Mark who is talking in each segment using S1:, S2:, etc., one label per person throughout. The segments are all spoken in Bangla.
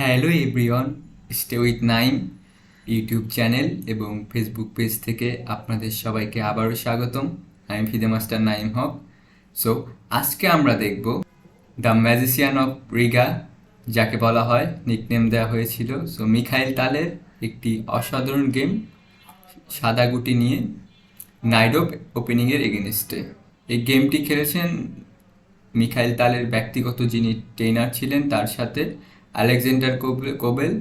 S1: Hello everyone stay with Naim YouTube channel এবং ফেসবুক পেজ থেকে আপনাদের সবাইকে আবারও স্বাগতম। আমি FIDE master Naim Haque so আজকে আমরা দেখব দ্য ম্যাজিশিয়ান অফ রিগা যাকে বলা হয় নিকনেম দেওয়া হয়েছিল। সো মিখাইল তালের একটি অসাধারণ গেম সাদা গুটি নিয়ে নাইডো ওপেনিংয়ের এগেনস্টে এই গেমটি খেলেছেন মিখাইল তালের ব্যক্তিগত যিনি ট্রেনার ছিলেন, তার সাথে আলেকজান্ডার কোবেল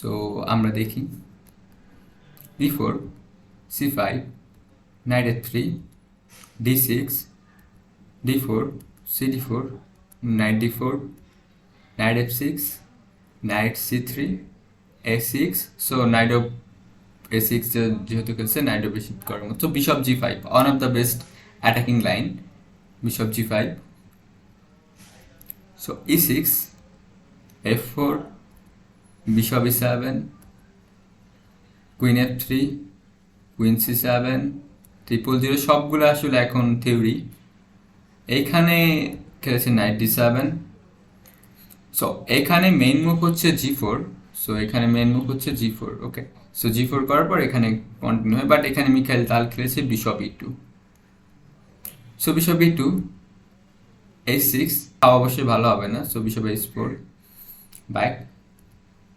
S1: সো আমরা দেখি। B four C five knight F three D six D four C D four knight D four knight F six knight C three A six so knight of A six যেহেতু খেলছে নাইট অফ বেশি করার মতো। Bishop G five one of the best attacking line bishop G five so E six F four bishop E seven queen F three queen C seven triple zero সবগুলো আসলে এখন থিওরি এইখানে খেলেছে নাইট ডি সেভেন সো এখানে মেইন মুভ হচ্ছে জি ফোর সো এখানে মেইন মুভ হচ্ছে G four okay so G four করার পর এখানে কন্টিনিউ হয় বাট এখানে মিখাইল তাল খেলেছে bishop E two so bishop E two H six অবশ্যই ভালো হবে না so bishop H four back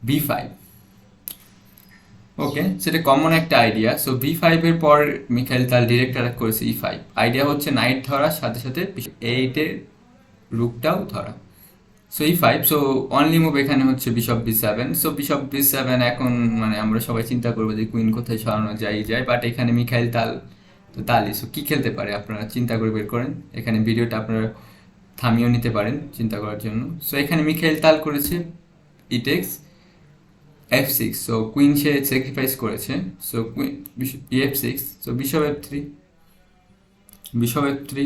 S1: B five okay সেটা কমন একটা আইডিয়া সো বি ফাইভের পর মিখাইল তাল ডিরেক্ট অ্যাটাক করেছে ই ফাইভ আইডিয়া হচ্ছে নাইট ধরার সাথে সাথে এইটের রুকটাও ধরা। So E five so only move এখানে হচ্ছে bishop B seven so bishop B seven এখন মানে আমরা সবাই চিন্তা করব যে কুইন কোথায় সরানো যায় যায়। বাট এখানে মিখাইল তাল, তো তালি সো কী খেলতে পারে আপনারা চিন্তা করে বের করেন। এখানে ভিডিওটা আপনারা থামিয়েও নিতে পারেন চিন্তা করার জন্য। সো এখানে মিখাইল তাল করেছে e takes F six so queen সে স্যাক্রিফাইস করেছে। So queen F six so bishop F three bishop F three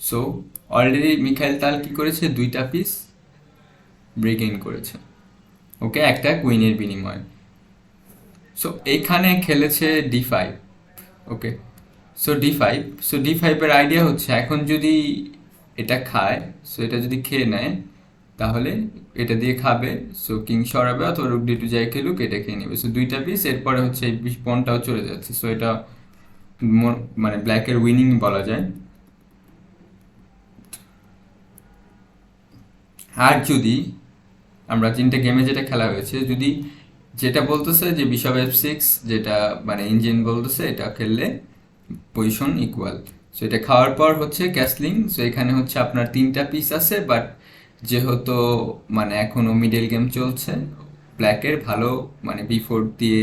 S1: so already Mikhail Tal কী করেছে? দুইটা পিস ব্রেক ইন করেছে। ওকে একটা কুইনের বিনিময়ে। সো এখানে খেলেছে D five okay so D five so D ফাইভের আইডিয়া হচ্ছে এখন যদি এটা খায় সো এটা যদি খেয়ে নেয়, তাহলে এটা দিয়ে খাবে সো কিং সরাবে অথবা রুক ডি টু যাই খেলুক, এটা খেয়ে নেবে। সো দুইটা পিস এরপরে হচ্ছে এই পনটাও চলে যাচ্ছে। সো এটা মানে ব্ল্যাকের উইনিং বলা যায়। আর যদি আমরা তিনটে গেমে যেটা খেলা হয়েছে, যদি যেটা বলতেছে যে বিশপ এফ সিক্স যেটা মানে ইঞ্জিন বলতেছে, এটা খেললে পজিশন ইকুয়াল সো এটা খাওয়ার পর হচ্ছে ক্যাসলিং সো এখানে হচ্ছে আপনার তিনটা পিস আছে বাট যেহেতু মানে এখনও মিডল গেম চলছে ব্ল্যাকের ভালো মানে বিফোর দিয়ে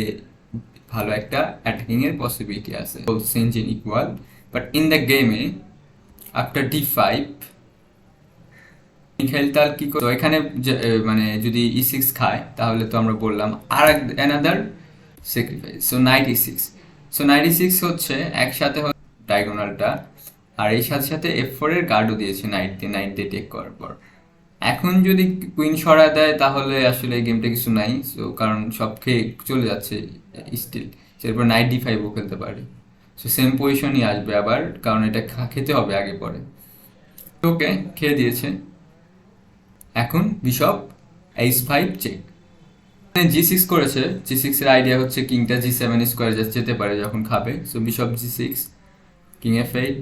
S1: ভালো একটা অ্যাটাকিংয়ের পসিবিলিটি আছে। Engine equal but in the গেমে after D five Mikhail Tal কি তো এখানে মানে যদি ই সিক্স খায়, তাহলে তো আমরা বললাম আর এক another sacrifice so knight six so knight six হচ্ছে একসাথে ডায়গোনালটা আর এই সাথে সাথে এফ ফোরের গার্ডও দিয়েছে নাইট দিয়ে নাইট দিয়ে টেক করার পর। এখন যদি কুইন সরা দেয়, তাহলে আসলে গেমটা কিছু নাই। সো কারণ সব খেয়ে চলে যাচ্ছে স্টিল এরপর নাইট ডি ফাইভও খেলতে পারে। সো সেম পজিশনই আসবে আবার, কারণ এটা খেতে হবে আগে পরে। ওকে খেয়ে দিয়েছে। এখন bishop H five check G six করেছে। জি সিক্সের আইডিয়া হচ্ছে কিংটা জি সেভেন স্কোয়ার যেতে পারে যখন খাবে। So bishop G six king F eight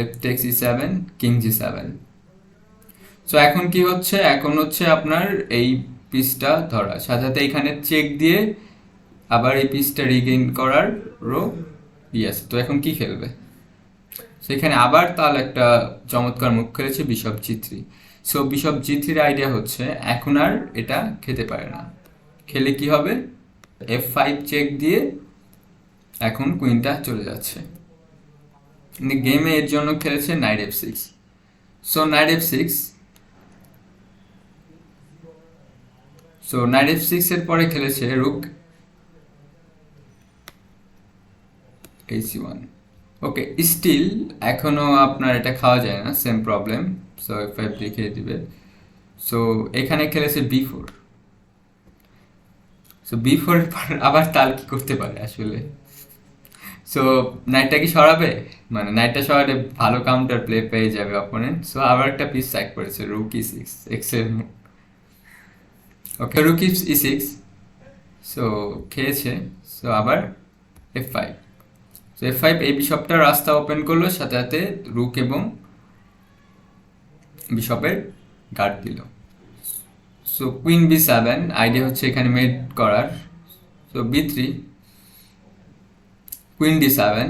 S1: F takes E seven king G seven so এখন কি হচ্ছে? এখন হচ্ছে আপনার এই পিসটা ধরা। সাথে এখানে চেক দিয়ে আবার এই পিসটা রিগেইন করার রো ইয়েস তো এখন কি খেলবে? সেখানে আবার তাল একটা চমৎকার মুখ খেলেছে bishop G three so bishop G থ্রির আইডিয়া হচ্ছে, এখন আর এটা খেতে পারে না। খেলে কি হবে? এফ ফাইভ চেক দিয়ে এখন কুইনটা চলে যাচ্ছে। গেমে এর জন্য খেলেছে knight F six so knight F six so knight F six এর পরে খেলেছে রুক এইসি ওয়ান ওকে স্টিল এখনও আপনার এটা খাওয়া যায় না সেম প্রবলেম সো ফাইভ লিখে দিবে। সো এখানে খেলেছে B four so B four আবার তাল কি করতে পারে আসলে? সো নাইটটা কি সরাবে? মানে নাইটটা সরালে ভালো কাউন্টার প্লে পেয়ে যাবে অপোনেন্ট সো আবার একটা পিস সাইড করেছে rookie six Excel okay rook E six so খেয়েছে। সো আবার F five so F five এই বিশপটা রাস্তা ওপেন করল, সাথে সাথে রুক এবং বিশপের গার্ড দিল। So queen B seven idea হচ্ছে এখানে মেড করার। So B three queen D seven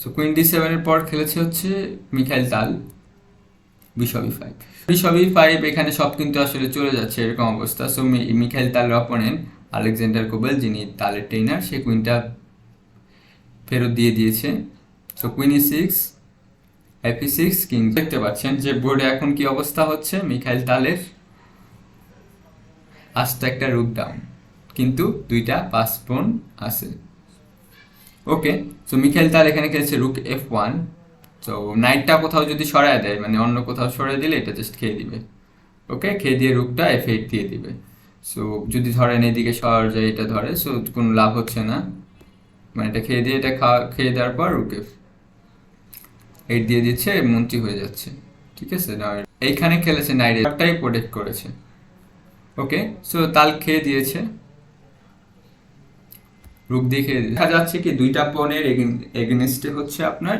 S1: so queen D সেভেনের পর খেলেছে হচ্ছে মিখাইল তাল বিশবি ফাইভ বিশবি ফাইভ এখানে সব কিন্তু আসলে চলে যাচ্ছে, এরকম অবস্থা। সো মিখাইল তালের অপোনেন্ট আলেকজান্ডার কোবেল, যিনি তালের ট্রেনার সে কুইনটা ফেরত দিয়ে দিয়েছে। সো কুইন ই সিক্স এপি সিক্স কিং দেখতে পাচ্ছেন যে বোর্ডে এখন কি অবস্থা হচ্ছে, মিখাইল তালের আস্তে একটা রুক ডাউন কিন্তু দুইটা পাঁচ আছে। ওকে সো মিখাইল তাল এখানে খেলছে রুক এফ ওয়ান তো নাইটটা কোথাও যদি সরায় দেয় মানে অন্য কোথাও সরাই দিলে এটা জাস্ট খেয়ে দিবে। ওকে খেয়ে দিয়ে রুকটা এফ এইট দিয়ে দিবে। সো যদি ধরেন এদিকে সর যায় এটা ধরে সো কোনো লাভ হচ্ছে না। মানে এটা খেয়ে দিয়ে, এটা খাওয়া, খেয়ে দেওয়ার পর রুক এফ এইট দিয়ে দিচ্ছে, মন্ত্রী হয়ে যাচ্ছে। ঠিক আছে? এইখানে খেলেছে নাইটটাই প্রোটেক্ট করেছে। ওকে সো তাল খেয়ে দিয়েছে। রূপ দেখে দেখা যাচ্ছে কি দুইটা পনেরো এগেনস্টে হচ্ছে আপনার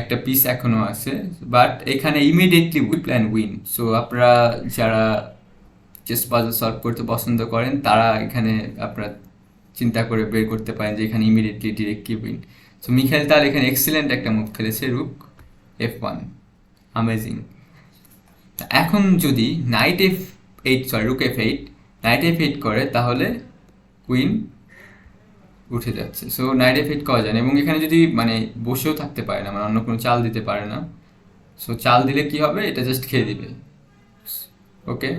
S1: একটা পিস এখনও আছে বাট এখানে immediately we plan win so আপনারা যারা চেস পাজল সলভ করতে পছন্দ করেন, তারা এখানে আপনারা চিন্তা করে বের করতে পারেন যে এখানে immediately directly win so Mikhail Tal এখানে এক্সিলেন্ট একটা মুভ খেলেছে রুক এফ ওয়ান আমেজিং এখন যদি knight F eight sorry rook F eight knight F eight করে, তাহলে কুইন উঠে যাচ্ছে। সো নাইট এফ করা যায় না এবং এখানে যদি মানে বসেও থাকতে পারে না মানে অন্য কোনো চাল দিতে পারে না সো চাল দিলে কি হবে? এটা জাস্ট খেয়ে দিবে। ওকে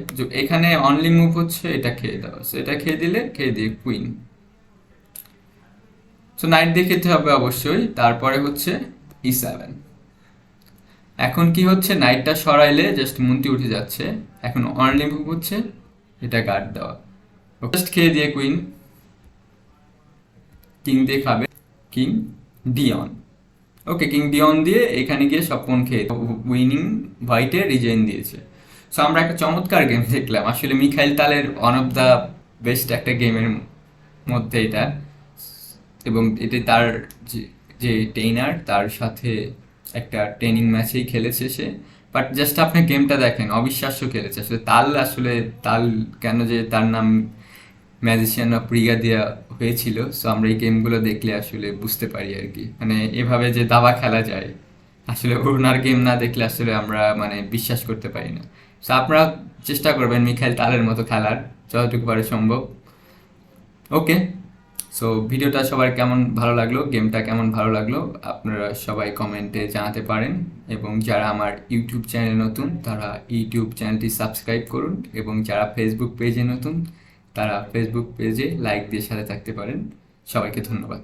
S1: এখানে অনলি মুভ হচ্ছে এটা খেয়ে দেওয়া। সো এটা খেয়ে দিলে, খেয়ে দিয়ে কুইন সো নাইট দিয়ে খেতে হবে অবশ্যই। তারপরে হচ্ছে ই সেভেন এখন কি হচ্ছে? নাইটটা সরাইলে জাস্ট মন্ত্রী উঠে যাচ্ছে। এখন অনলি মুভ হচ্ছে, এটা গার্ড দেওয়া। জাস্ট খেয়ে দিয়ে কুইন কিং দিয়ে খাবে, king Dion. Okay king Dion দিয়ে এখানে গিয়ে স্বপন খেয়ে উইনিং হোয়াইটে রিজাইন দিয়েছে। সো আমরা একটা চমৎকার গেম দেখলাম। আসলে মিখাইল তালের ওয়ান অফ দ্য বেস্ট একটা গেমের মধ্যে এটা। এবং এটি তার যে ট্রেনার তার সাথে একটা ট্রেনিং ম্যাচেই খেলেছে সে। বাট জাস্ট আপনি গেমটা দেখেন, অবিশ্বাস্য খেলেছে। আসলে তাল আসলে তাল কেন যে তার নাম ম্যাজিশিয়ান অফ রিগাদিয়া হয়েছিল সো আমরা এই গেমগুলো দেখলে আসলে বুঝতে পারি আর কি। মানে এভাবে যে দাবা খেলা যায়, আসলে ওনার গেম না দেখলে আসলে আমরা মানে বিশ্বাস করতে পারি না। সো আপনারা চেষ্টা করবেন মিখাইল তালের মতো খেলার, যতটুকু পারে সম্ভব। ওকে সো ভিডিওটা সবার কেমন ভালো লাগল গেমটা কেমন ভালো লাগল, আপনারা সবাই কমেন্টে জানাতে পারেন। এবং যারা আমার ইউটিউব চ্যানেলে নতুন, তারা ইউটিউব চ্যানেলটি সাবস্ক্রাইব করুন। এবং যারা ফেসবুক পেজে নতুন তারা ফেসবুক পেজে লাইক দিয়ে সাথে থাকতে পারেন। সবাইকে ধন্যবাদ।